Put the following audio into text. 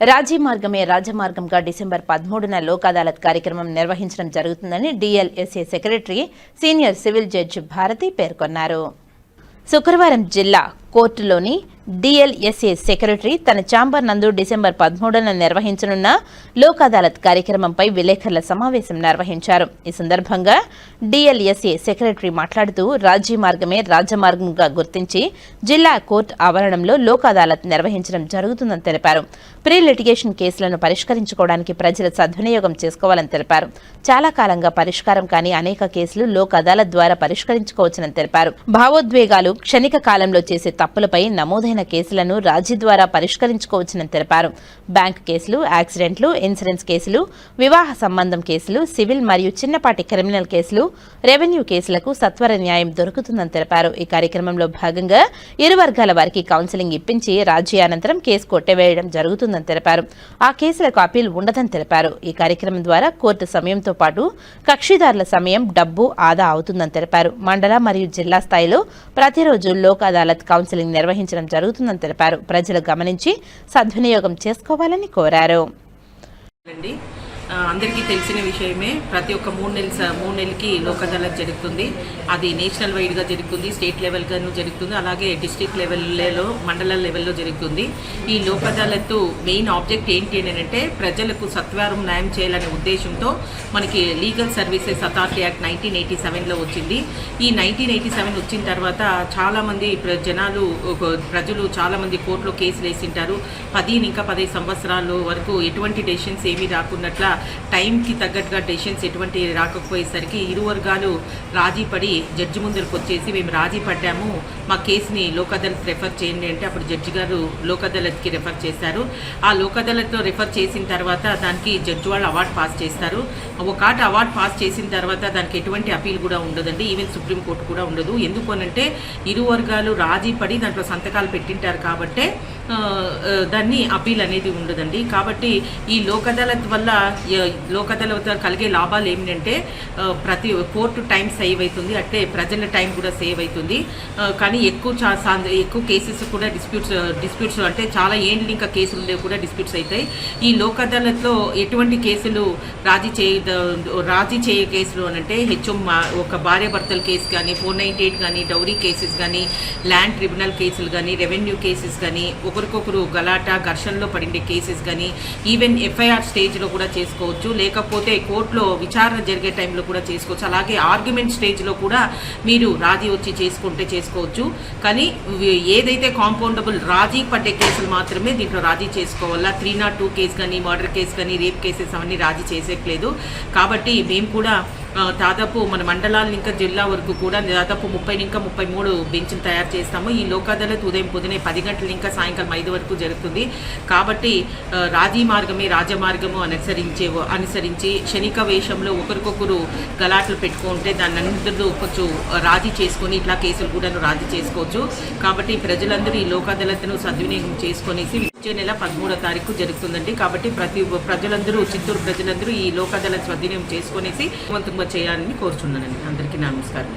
రాజీ మార్గమే రాజమార్గంగా డిసెంబర్ పదమూడున లోక్ అదాలత్ కార్యక్రమం నిర్వహించడం జరుగుతుందని DLSA secretary senior civil judge Bharati పేర్కొన్నారు. శుక్రవారం జిల్లా కోర్టులోని డిఎల్ఎస్ఏ సెక్రటరీ తన ఛాంబర్ నందు డిసెంబర్ పదమూడున నిర్వహించనున్న లోక్ అదాలత్ కార్యక్రమంపై విలేకరుల సమావేశం నిర్వహించారు. ఈ సందర్భంగా డిఎల్ఎస్ఏ సెక్రటరీ మాట్లాడుతూ రాజీ మార్గమే రాజమార్గంగా గుర్తించి జిల్లా కోర్టు ఆవరణంలో లోక్ అదాలత్ నిర్వహించడం జరుగుతుందని తెలిపారు. ప్రీ లిటిగేషన్ కేసులను పరిష్కరించుకోవడానికి ప్రజలు సద్వినియోగం చేసుకోవాలని తెలిపారు. చాలా కాలంగా పరిష్కారం కాని అనేక కేసులు లోక్ అదాలత్ ద్వారా పరిష్కరించుకోవచ్చని తెలిపారు. భావోద్వేగాలు క్షణిక కాలంలో చేసే తప్పులపై నమోదైన కేసులను రాజీ ద్వారా పరిష్కరించుకోవచ్చని తెలిపారు. బ్యాంకు కేసులు యాక్సిడెంట్లు ఇన్సూరెన్స్ కేసులు వివాహ సంబంధం కేసులు సివిల్ మరియు చిన్నపాటి క్రిమినల్ కేసులు రెవెన్యూ కేసులకు సత్వర న్యాయం దొరుకుతుందని తెలిపారు. ఈ కార్యక్రమంలో భాగంగా ఇరు వర్గాల వారికి కౌన్సిలింగ్ ఇప్పించి రాజీ అనంతరం కేసు కొట్టవేయడం జరుగుతుందని తెలిపారు. ఆ కేసులకు అప్పీల్ ఉండదని తెలిపారు. ఈ కార్యక్రమం ద్వారా కోర్టు సమయంతో పాటు కక్షిదారుల సమయం డబ్బు ఆదా అవుతుందని తెలిపారు. మండల మరియు జిల్లా స్థాయిలో ప్రతిరోజు లోక్ అదాలత్ కౌన్సిలింగ్ నిర్వహించడం జరుగుతుంది. జరుగుతుందని తెలిపారు. ప్రజలు గమనించి సద్వినియోగం చేసుకోవాలని కోరారు. అందరికీ తెలిసిన విషయమే ప్రతి ఒక్క మూడు నెలల స- మూడు నెలలకి లోక్ అదాలత్ జరుగుతుంది. అది నేషనల్ వైడ్గా జరుగుతుంది స్టేట్ లెవెల్గాను జరుగుతుంది అలాగే డిస్ట్రిక్ట్ లెవెల్లో మండల లెవెల్లో జరుగుతుంది. ఈ లోక్ అదాలత్ మెయిన్ ఆబ్జెక్ట్ ఏంటి అని అంటే ప్రజలకు సత్వరం న్యాయం చేయాలనే ఉద్దేశంతో మనకి legal services authority act nineteen eighty సెవెన్లో వచ్చింది. ఈ నైన్టీన్ ఎయిటీ సెవెన్ వచ్చిన తర్వాత చాలామంది ప్ర- జనాలు ఒక ప్రజలు చాలామంది కోర్టులో కేసులు వేసింటారు పదిహేను ఇంకా పదిహేను సంవత్సరాలు వరకు ఎటువంటి డెసిషన్స్ ఏమీ రాకున్నట్ల టైంకి తగ్గట్టుగా డెసిషన్స్ ఎటువంటి రాకపోయేసరికి ఇరు వర్గాలు రాజీ పడి జడ్జి ముందరకు వచ్చేసి మేము రాజీ పడ్డాము. మా కేసుని లోక్ అదాలత్ రెఫర్ చేయండి అంటే అప్పుడు జడ్జి గారు లోక్ అదాలత్కి రెఫర్ చేశారు. ఆ లోక్ అదాలత్లో రెఫర్ చేసిన తర్వాత దానికి జడ్జి వాళ్ళు అవార్డు పాస్ చేస్తారు. ఒక ఆట అవార్డు పాస్ చేసిన తర్వాత దానికి ఎటువంటి అపీల్ కూడా ఉండదండి. ఈవెన్ సుప్రీంకోర్టు కూడా ఉండదు. ఎందుకు అనంటే ఇరు వర్గాలు రాజీ పడి దాంట్లో సంతకాలు పెట్టింటారు కాబట్టే దాన్ని అపీల్ అనేది ఉండదండి. కాబట్టి ఈ లోక్ అదాలత్ వల్ల య- లోక్ అదాలత్ కలిగే లాభాలు ఏమిటంటే ప్రతి కోర్టు టైం సేవ్ అవుతుంది. అంటే ప్రజల టైం కూడా సేవ్ అవుతుంది. కానీ ఎక్కువ చా ఎక్కువ కేసెస్ కూడా డిస్ప్యూట్స్ డిస్ప్యూట్స్ అంటే చాలా ఏండ్లు ఇంకా కేసులు ఉండేవి కూడా డిస్ప్యూట్స్ అవుతాయి. ఈ లోక్ అదాలత్లో ఎటువంటి కేసులు రాజీ చేయ రాజీ చేయ కేసులు అని అంటే హెచ్ఎం ఒక భార్య భర్తల కేసు కానీ ఫోర్ నైంటీ ఎయిట్ కానీ డౌరీ కేసెస్ కానీ ల్యాండ్ ట్రిబ్యునల్ కేసులు కానీ రెవెన్యూ కేసెస్ కానీ ఒకరికొకరు గలాట ఘర్షణలో పడిండే కేసెస్ కానీ ఈవెన్ ఎఫ్ఐఆర్ స్టేజ్లో కూడా చేసుకోవచ్చు. లేకపోతే కోర్టులో విచారణ జరిగే టైంలో కూడా చేసుకోవచ్చు. అలాగే ఆర్గ్యుమెంట్ స్టేజ్లో కూడా మీరు రాజీ వచ్చి చేసుకుంటే చేసుకోవచ్చు. కానీ ఏదైతే కాంపౌండబుల్ రాజీ పడ్డే కేసులు మాత్రమే దీంట్లో రాజీ చేసుకోవాలా? త్రీ నాట్ టూ కేసు కానీ మర్డర్ కేసు కానీ రేప్ కేసెస్ అవన్నీ రాజీ చేసేయట్లేదు కాబట్టి మేము కూడా దాదాపు మన మండలాల ఇంకా జిల్లా వరకు కూడా దాదాపు ముప్పై ఇంకా ముప్పై మూడు బెంచ్లు తయారు చేస్తాము. ఈ లోక్ అదాలత్ ఉదయం పొద్దునే పది గంటల ఇంకా సాయంకాలం ఐదు వరకు జరుగుతుంది. కాబట్టి రాజీ మార్గమే రాజమార్గము అనుసరించే అనుసరించి క్షణిక వేషంలో ఒకరికొకరు గలాట్లు పెట్టుకుంటే దాన్ని అందరూ కొంచెం రాజీ చేసుకొని ఇట్లా కేసులు కూడా రాజీ చేసుకోవచ్చు. కాబట్టి ప్రజలందరూ ఈ లోక్ అదాలత్ను సద్వినియోగం చేసుకొనేసి వచ్చే నెల పదమూడో తారీఖు జరుగుతుందండి. కాబట్టి ప్రతి ప్రజలందరూ చిత్తూరు ప్రజలందరూ ఈ లోక్ స్వాధీనం చేసుకునేసి చేసుకొనేసి వంతుగా చేయాలని కోరుచున్నానండి. అందరికీ నమస్కారం.